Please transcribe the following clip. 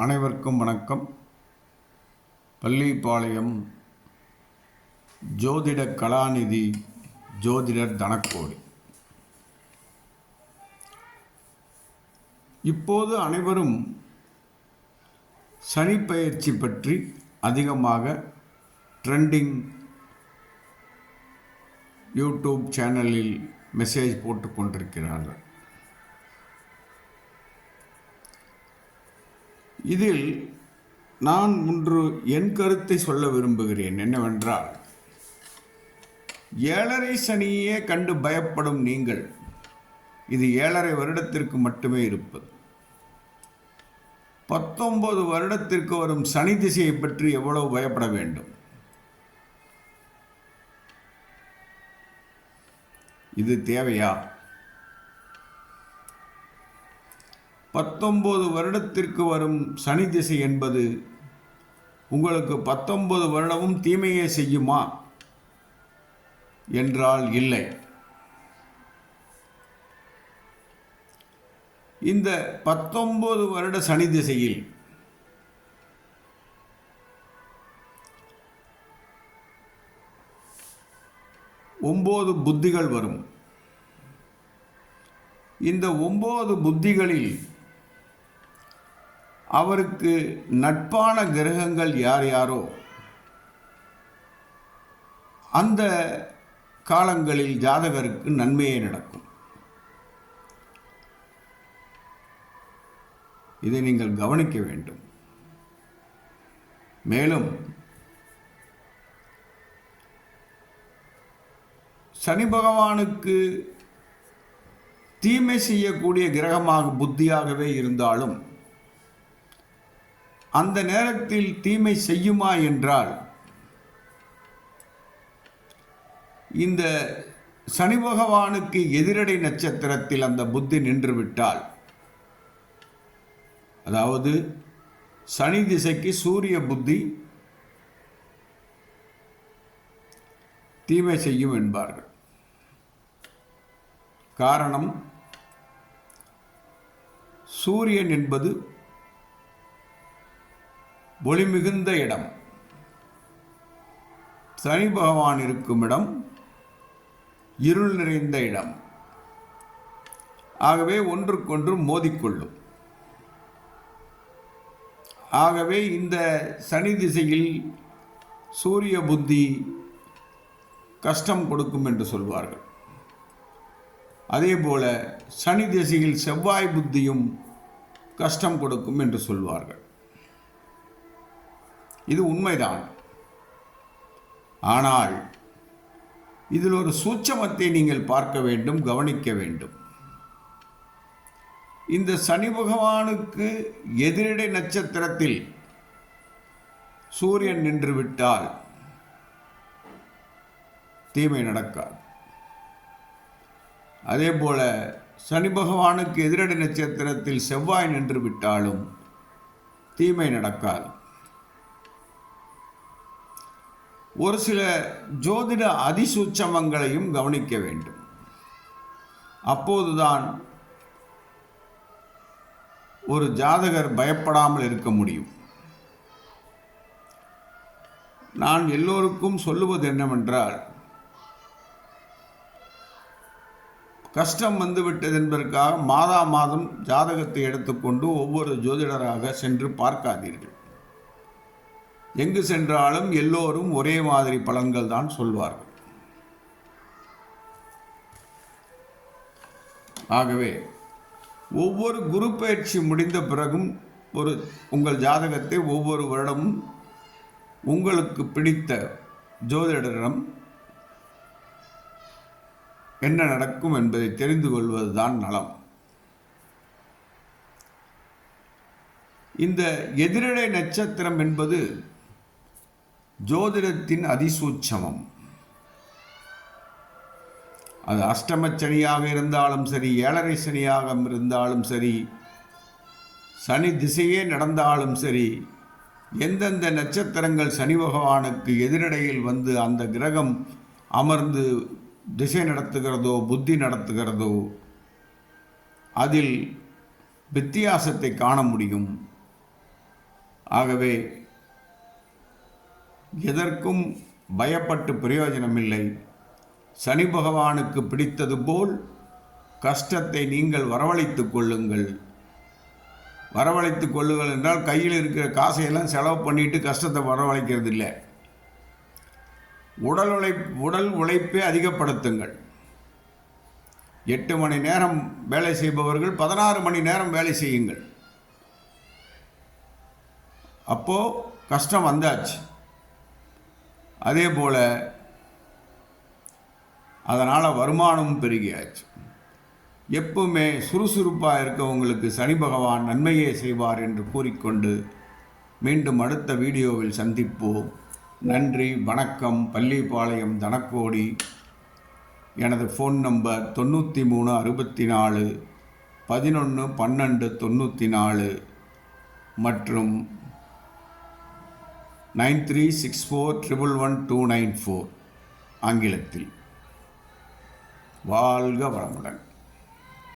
அனைவருக்கும் வணக்கம். பள்ளிப்பாளையம் ஜோதிட கலாநிதி ஜோதிடர் தனக்கோடி. இப்போது அனைவரும் சனிப்பெயர்ச்சி பற்றி அதிகமாக ட்ரெண்டிங் யூடியூப் சேனலில் மெசேஜ் போட்டு கொண்டிருக்கிறார்கள். இதில் நான் ஒன்று என் கருத்தை சொல்ல விரும்புகிறேன். என்னவென்றால் ஏழரை சனியே கண்டு பயப்படும் நீங்கள். இது ஏழரை வருடத்திற்கு மட்டுமே இருப்பது. பத்தொன்பது வருடத்திற்கு வரும் சனி திசையை பற்றி எவ்வளவு பயப்பட வேண்டும்? இது தேவையா? பத்தொன்பது வருடத்திற்கு வரும் சனி திசை என்பது உங்களுக்கு பத்தொன்பது வருடமும் தீமையே செய்யுமா? என்றால் இல்லை. இந்த பத்தொன்பது வருட சனி திசையில் ஒம்பது புத்திகள் வரும். இந்த ஒம்பது புத்திகளில் அவருக்கு நட்பான கிரகங்கள் யார் யாரோ அந்த காலங்களில் ஜாதகருக்கு நன்மையே நடக்கும். இதை நீங்கள் கவனிக்க வேண்டும். மேலும் சனி பகவானுக்கு தீமை செய்யக்கூடிய கிரகமாக புத்தியாகவே இருந்தாலும் அந்த நேரத்தில் தீமை செய்யுமா என்றால் இந்த சனி பகவானுக்கு எதிரடை நட்சத்திரத்தில் அந்த புத்தி நின்றுவிட்டால் அதாவது சனி திசைக்கு சூரிய புத்தி தீமை செய்யும் என்பார்கள். காரணம் சூரியன் என்பது ஒளி மிகுந்த இடம். சனி பகவான் இருக்கும் இடம் இருள் நிறைந்த இடம். ஆகவே ஒன்றுக்கொன்று மோதிக்கொள்ளும். ஆகவே இந்த சனி திசையில் சூரிய புத்தி கஷ்டம் கொடுக்கும் என்று சொல்வார்கள். அதே போல சனி திசையில் செவ்வாய் புத்தியும் கஷ்டம் கொடுக்கும் என்று சொல்வார்கள். இது உண்மைதான். ஆனால் இதில் ஒரு சூட்சமத்தை நீங்கள் பார்க்க வேண்டும் கவனிக்க வேண்டும். இந்த சனி பகவானுக்கு எதிரிடை நட்சத்திரத்தில் சூரியன் நின்று விட்டால் தீமை நடக்காது. அதே போல சனி பகவானுக்கு எதிரடை நட்சத்திரத்தில் செவ்வாய் நின்று விட்டாலும் தீமை நடக்காது. ஒரு சில ஜோதிட அதிசூட்சமங்களையும் கவனிக்க வேண்டும். அப்போதுதான் ஒரு ஜாதகர் பயப்படாமல் இருக்க முடியும். நான் எல்லோருக்கும் சொல்லுவது என்னவென்றால் கஷ்டம் வந்துவிட்டது என்பதற்காக மாதா மாதம் ஜாதகத்தை எடுத்துக்கொண்டு ஒவ்வொரு ஜோதிடராக சென்று பார்க்காதீர்கள். எங்கு சென்றாலும் எல்லோரும் ஒரே மாதிரி பலன்கள் தான் சொல்வார்கள். ஆகவே ஒவ்வொரு குரு பயிற்சி முடிந்த பிறகும் ஒரு உங்கள் ஜாதகத்தை ஒவ்வொரு வருடமும் உங்களுக்கு பிடித்த ஜோதிடரிடம் என்ன நடக்கும் என்பதை தெரிந்து கொள்வதுதான் நலம். இந்த எதிரடை நட்சத்திரம் என்பது ஜோதிடத்தின் அதிசூட்சமம். அது அஷ்டம சனியாக இருந்தாலும் சரி ஏழரை சனியாக இருந்தாலும் சரி சனி திசையே நடந்தாலும் சரி எந்தெந்த நட்சத்திரங்கள் சனி பகவானுக்கு எதிரடையில் வந்து அந்த கிரகம் அமர்ந்து திசை நடத்துகிறதோ புத்தி நடத்துகிறதோ அதில் வித்தியாசத்தை காண முடியும். ஆகவே எதற்கும் பயப்பட்டு பிரயோஜனமில்லை. சனி பகவானுக்கு பிடித்தது போல் கஷ்டத்தை நீங்கள் வரவழைத்து கொள்ளுங்கள். வரவழைத்து கொள்ளுங்கள் என்றால் கையில் இருக்கிற காசையெல்லாம் செலவு பண்ணிட்டு கஷ்டத்தை வரவழைக்கிறது இல்லை உடல் உழை உடல் உழைப்பை அதிகப்படுத்துங்கள். எட்டு மணி நேரம் வேலை செய்பவர்கள் பதினாறு மணி நேரம் வேலை செய்யுங்கள். அப்போ கஷ்டம் வந்தாச்சு. அதே போல் அதனால் வருமானமும் பெருகியாச்சு. எப்பவுமே சுறுசுறுப்பாக இருக்கவங்களுக்கு சனி பகவான் நன்மையே செய்வார் என்று கூறிக்கொண்டு மீண்டும் அடுத்த வீடியோவில் சந்திப்போம். நன்றி வணக்கம். பள்ளிப்பாளையம் தனக்கோடி எனது ஃபோன் நம்பர் தொண்ணூற்றி மூணு அறுபத்தி நாலு பதினொன்று பன்னெண்டு தொண்ணூற்றி நாலு மற்றும் nine three six four triple one two nine four ஆங்கிலத்தில். வாழ்க வளமுடன்.